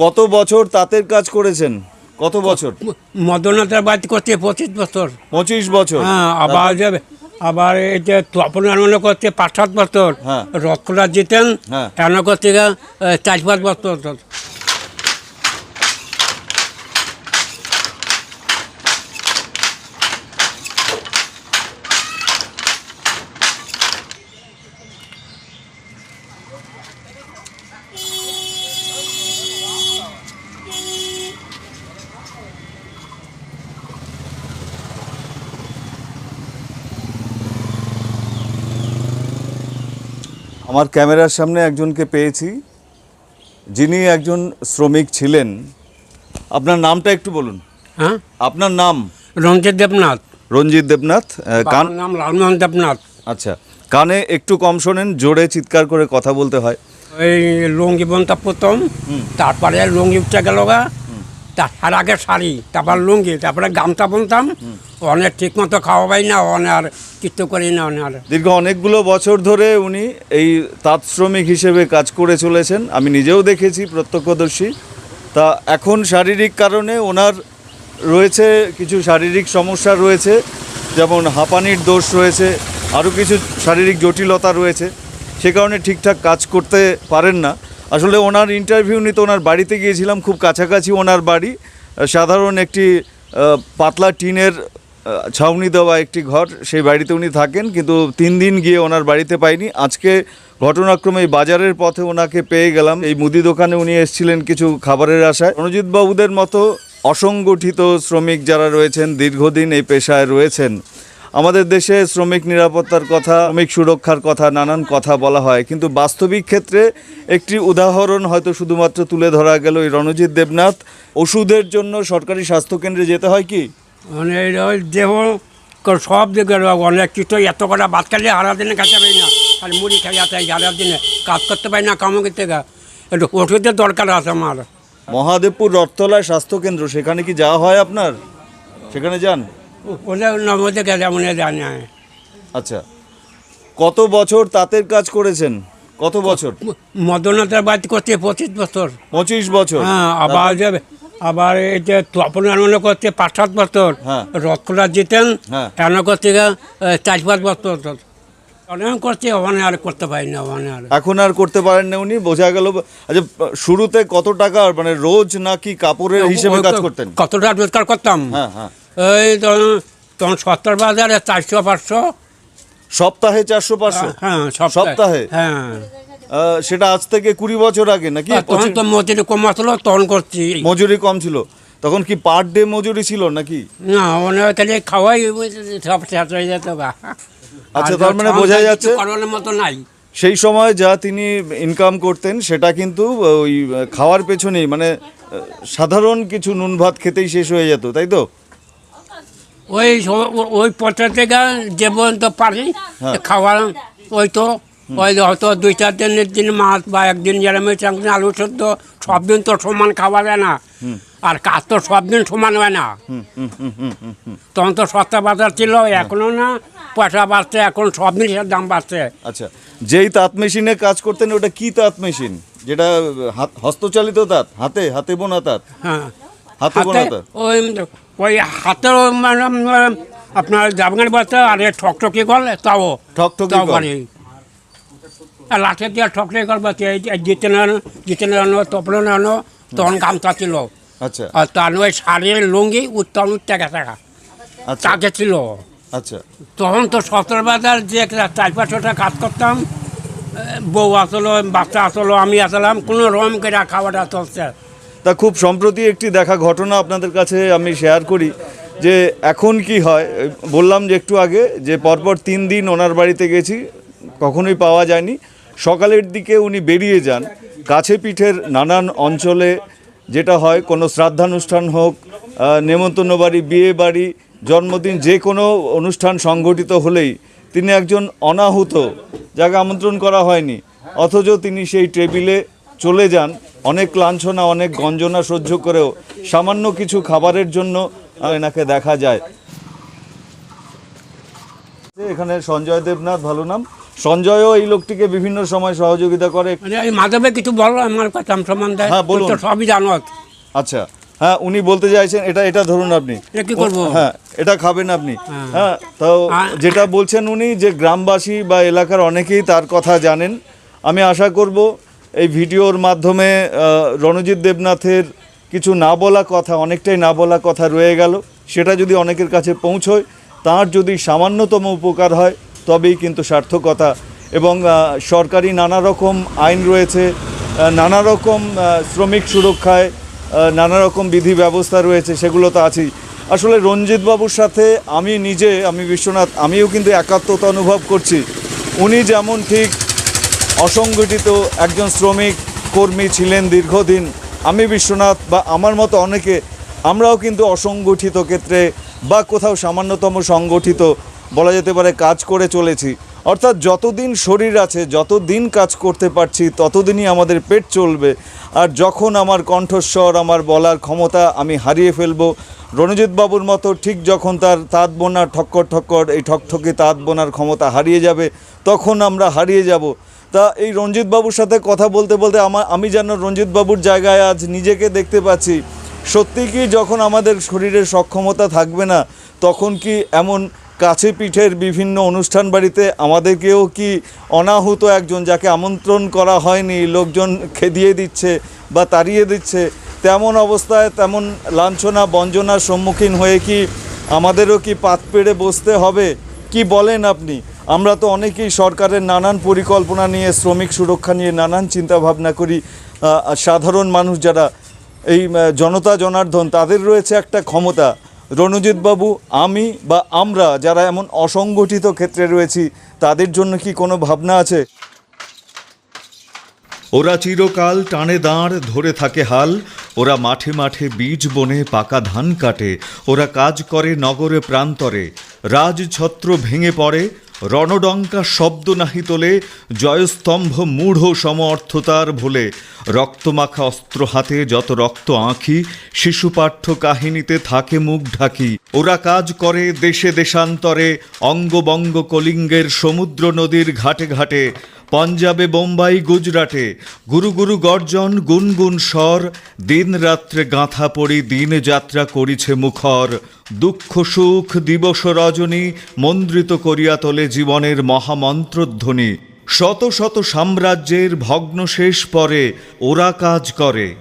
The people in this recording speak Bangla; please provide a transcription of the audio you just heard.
কত বছর তাঁতের কাজ করেছেন? কত বছর? মদনাথের বাদ করতে পঁচিশ বছর। পঁচিশ বছর। হ্যাঁ আবার যে আবার এই যে তপন মনে করছে পাঁচ সাত বছর। হ্যাঁ। রথকলা জিতেন হ্যাঁ। করতে চার পাঁচ বছর আমার ক্যামেরার সামনে একজনকে পেয়েছি। যিনি একজন শ্রমিক ছিলেন। আপনার নামটা একটু বলুন। হ্যাঁ? আপনার নাম? রঞ্জিত দেবনাথ। রঞ্জিত দেবনাথ কান নাম লালমোহন দেবনাথ। আচ্ছা কানে একটু কম শোনেন জোরে চিৎকার করে কথা বলতে হয়। ওই লুঙ্গি বনতা প্রথম তারপরে লুঙ্গি উঠে গেল গা। তার আগে শাড়ি তারপর লুঙ্গি তারপরে গামটা বুনতাম। অনেক ঠিক মতো খাওয়া পাই না অনেক আর কিছু করি না অনেক আর। দীর্ঘ অনেকগুলো বছর ধরে উনি এই তাঁত শ্রমিক হিসেবে কাজ করে চলেছেন। আমি নিজেও দেখেছি প্রত্যক্ষদর্শী। তা এখন শারীরিক কারণে ওনার রয়েছে কিছু শারীরিক সমস্যা রয়েছে যেমন হাঁপানির দোষ রয়েছে আরও কিছু শারীরিক জটিলতা রয়েছে। সে কারণে ঠিকঠাক কাজ করতে পারেন না। আসলে ওনার ইন্টারভিউ নিতে ওনার বাড়িতে গিয়েছিলাম, খুব কাছাকাছি ওনার বাড়ি। সাধারণ একটি পাতলা টিনের ছাউনি দেওয়া একটি ঘর, সেই বাড়িতে উনি থাকেন, কিন্তু তিন দিন গিয়ে ওনার বাড়িতে পাইনি। আজকে ঘটনাক্রমে বাজারের পথে ওনাকে পেয়ে গেলাম। এই মুদি দোকানে উনি এসেছিলেন কিছু খাবারের আশায়। রণজিৎ বাবুদের মতো অসংগঠিত শ্রমিক যারা রয়েছেন, দীর্ঘদিন এই পেশায় রয়েছেন আমাদের দেশে শ্রমিক নিরাপত্তার কথা শ্রমিক সুরক্ষার কথা নানান কথা বলা হয়। কিন্তু বাস্তবিক ক্ষেত্রে একটি উদাহরণ হয়তো শুধুমাত্র তুলে ধরা গেল এই রণজিৎ দেবনাথ। ওষুধের জন্য সরকারি স্বাস্থ্যকেন্দ্রে যেতে হয় কি? মানে দেহ সব দিকে অনেক কিছু এত কটা ভাত খালি হারা দিনে খাইতে পারি না। আর মুড়ি খাই আছে হারা দিনে কাজ করতে পারি না কামো করতে গা একটু ওষুধের দরকার আছে আমার। মহাদেবপুর রথতলায় স্বাস্থ্যকেন্দ্র সেখানে কি যাওয়া হয় আপনার? সেখানে যান? ওলে নমতে গেলে মনে জানি। আচ্ছা। কত বছর তাঁতের কাজ করেছেন? কত বছর? মদনাথের বাড়িতে করছে পঁচিশ বছর। পঁচিশ বছর। হ্যাঁ আবার যে আবার এই যে তপন রান্না করছে পাঁচ সাত বছর। হ্যাঁ। রথকলা জিতেন হ্যাঁ। রান্না করছে গা, চার পাঁচ বছর। অনেক করছে ওখানে আর করতে পারি না ওখানে আর। এখন আর করতে পারেন না উনি বোঝা গেল। আচ্ছা শুরুতে কত টাকা মানে রোজ নাকি কাপড়ের হিসেবে কাজ করতেন? কতটা রোজগার করতাম? হ্যাঁ হ্যাঁ। এই তখন তখন সত্তর বাজারে চারশো পাঁচশো। সপ্তাহে চারশো পাঁচশো? হ্যাঁ সপ্তাহে? হ্যাঁ। সেটা আজ থেকে কুড়ি বছর আগে নাকি? তখন তো মজুরি কম আসলো তখন করছি। মজুরি কম ছিল। তখন কি পার ডে মজুরি ছিল নাকি? না অনেক খালি খাওয়াই সব শেষ হয়ে যেত গা। আচ্ছা, তার মানে বোঝা যাচ্ছে- করানোর মতো নাই। সেই সময় যা তিনি ইনকাম করতেন সেটা কিন্তু ওই খাওয়ার পেছনেই মানে সাধারণ কিছু নুন ভাত খেতেই শেষ হয়ে যেত তাই তো? ওই ওই পথা থেকে যে পর্যন্ত পারি হ্যাঁ। খাওয়া ওই তো ওই হয়তো দুই চার দিনের দিন মাছ বা একদিন যেরকম চাকরি আলু সেদ্ধ সব দিন তো সমান খাওয়া যায় না। আর কাজ তো সব দিন সমান হয় না। তখন তো সস্তা বাজার ছিল এখনও না পয়সা বাড়ছে এখন সব জিনিসের দাম বাড়ছে। আচ্ছা যেই তাঁত মেশিনে কাজ করতেন ওটা কি তাঁত মেশিন? যেটা হস্তচালিত তাঁত হাতে হাতে বোনা তাঁত? হ্যাঁ। হাতে বোনা তাঁত? ওই ওই হাতের মানে আপনার জামগান আর এ ঠকঠকি করলে তাও। ঠকঠকি কল। পারি আর লাঠি দিয়ে ঠকঠকি করবে জিতেন জিতেন আনো তপলন আনো তখন গামছা ছিল। আচ্ছা। আর তার ওই শাড়ির লুঙ্গি উত্তম উত্তে টাকা। আচ্ছা। তাকে ছিল। আচ্ছা। তখন তো সতেরো বাজার যে চার পাঁচশোটা কাজ করতাম বউ আসলো বাচ্চা আসলো আমি আসলাম কোনো রকম করে খাওয়াটা চলছে। তা খুব সম্প্রতি একটি দেখা ঘটনা আপনাদের কাছে আমি শেয়ার করি, যে এখন কি হয়? বললাম যে একটু আগে যে পরপর তিন দিন ওনার বাড়িতে গেছি, কখনোই পাওয়া যায়নি। সকালের দিকে উনি বেরিয়ে যান। কাছে পিঠের নানান অঞ্চলে যেটা হয়, কোনো শ্রাদ্ধানুষ্ঠান হোক নেমন্তন্ন বাড়ি, বিয়ে বাড়ি, জন্মদিন, যে কোনো অনুষ্ঠান সংগঠিত হলেই তিনি একজন অনাহুত, যাকে আমন্ত্রণ করা হয়নি। অথচ তিনি সেই টেবিলে চলে যান। অনেক লাঞ্ছনা অনেক গঞ্জনা সহ্য করেও সামান্য কিছু খাবারের জন্য এনাকে দেখা যায়। এখানে সঞ্জয় দেবনাথ ভালো নাম? সঞ্জয়ও এই লোকটিকে বিভিন্ন সময় সহযোগিতা করে। মানে মাধবে কিছু বলো আমার কথা সম্বন্ধে হ্যাঁ, বলুন। সবই জানো। আচ্ছা হ্যাঁ উনি বলতে চাইছেন এটা এটা ধরুন আপনি। কি করব? হ্যাঁ এটা খাবেন আপনি। হ্যাঁ। হ্যাঁ তো যেটা বলছেন উনি যে গ্রামবাসী বা এলাকার অনেকেই তার কথা জানেন আমি আশা করব এই ভিডিওর মাধ্যমে রণজিৎ দেবনাথের কিছু না বলা কথা, অনেকটাই না বলা কথা রয়ে গেল। সেটা যদি অনেকের কাছে পৌঁছয়, তার যদি সামান্যতম উপকার হয়, তবেই কিন্তু সার্থকতা। এবং সরকারি নানা রকম আইন রয়েছে নানা রকম শ্রমিক সুরক্ষায় নানা রকম বিধি ব্যবস্থা রয়েছে, সেগুলো তো আছেই। আসলে রঞ্জিত বাবুর সাথে আমি নিজে, আমি বিশ্বনাথ, আমিও কিন্তু একাত্মতা অনুভব করছি। উনি যেমন ঠিক অসংগঠিত একজন শ্রমিক, কর্মী ছিলেন দীর্ঘদিন। আমি বিশ্বনাথ বা আমার মতো অনেকে, আমরাও কিন্তু অসংগঠিত ক্ষেত্রে বা কোথাও সামান্যতম সংগঠিত বলা যেতে পারে কাজ করে চলেছি। অর্থাৎ যতদিন শরীর আছে, যতদিন কাজ করতে পারছি, ততদিনই আমাদের পেট চলবে। আর যখন আমার কণ্ঠস্বর, আমার বলার ক্ষমতা আমি হারিয়ে ফেলব, রণজিৎ বাবুর মতো ঠিক যখন তার তাঁত বোনার ঠক্কর ঠক্কর, এই ঠকঠকে তাঁত বোনার ক্ষমতা হারিয়ে যাবে, তখন আমরা হারিয়ে যাব। তা এই রঞ্জিত বাবুর সাথে কথা বলতে বলতে আমার আমি যেন রঞ্জিত বাবুর জায়গায় আজ নিজেকে দেখতে পাচ্ছি। সত্যি কি যখন আমাদের শরীরের সক্ষমতা থাকবে না, তখন কি এমন কাছে পিঠের বিভিন্ন অনুষ্ঠান বাড়িতে আমাদেরকেও কি অনাহুত একজন যাকে আমন্ত্রণ করা হয়নি, লোকজন খেদিয়ে দিচ্ছে বা তাড়িয়ে দিচ্ছে, তেমন অবস্থায় তেমন লাঞ্ছনা, বঞ্জনার সম্মুখীন হয়ে কি আমাদেরও কি পাত পেড়ে বসতে হবে? কি বলেন আপনি? আমরা তো অনেকেই সরকারের নানান পরিকল্পনা নিয়ে, শ্রমিক সুরক্ষা নিয়ে নানান চিন্তা ভাবনা করি সাধারণ মানুষ যারা এই জনতা জনার্দন, তাদের রয়েছে একটা ক্ষমতা। রণজিৎ বাবু, আমি বা আমরা যারা এমন অসংগঠিত ক্ষেত্রে রয়েছি, তাদের জন্য কি কোনো ভাবনা আছে? ওরা চিরকাল টানে দাঁড় ধরে থাকে হাল। ওরা মাঠে মাঠে বীজ বনে পাকা ধান কাটে। ওরা কাজ করে নগরে প্রান্তরে। রাজছত্র ভেঙে পড়ে রণডঙ্কা শব্দ নাহি তোলে, জয়স্তম্ভ মূঢ় সমর্থতার ভোলে। রক্তমাখা অস্ত্র হাতে যত রক্ত আঁখি শিশুপাঠ্য কাহিনীতে থাকে মুখ ঢাকি। ওরা কাজ করে দেশে দেশান্তরে, অঙ্গবঙ্গ কলিঙ্গের সমুদ্র নদীর ঘাটে ঘাটে। পঞ্জাবে, বোম্বাই, গুজরাটে। গুরু গুরু গর্জন, গুনগুন স্বর। দিন রাত্রে গাঁথা পড়ি, দিন যাত্রা করিছে মুখর। দুঃখ সুখ, দিবস রজনী, মন্দ্রিত করিয়া তোলে জীবনের মহামন্ত্রধ্বনি। শত শত সাম্রাজ্যের ভগ্নশেষ পরে ওরা কাজ করে।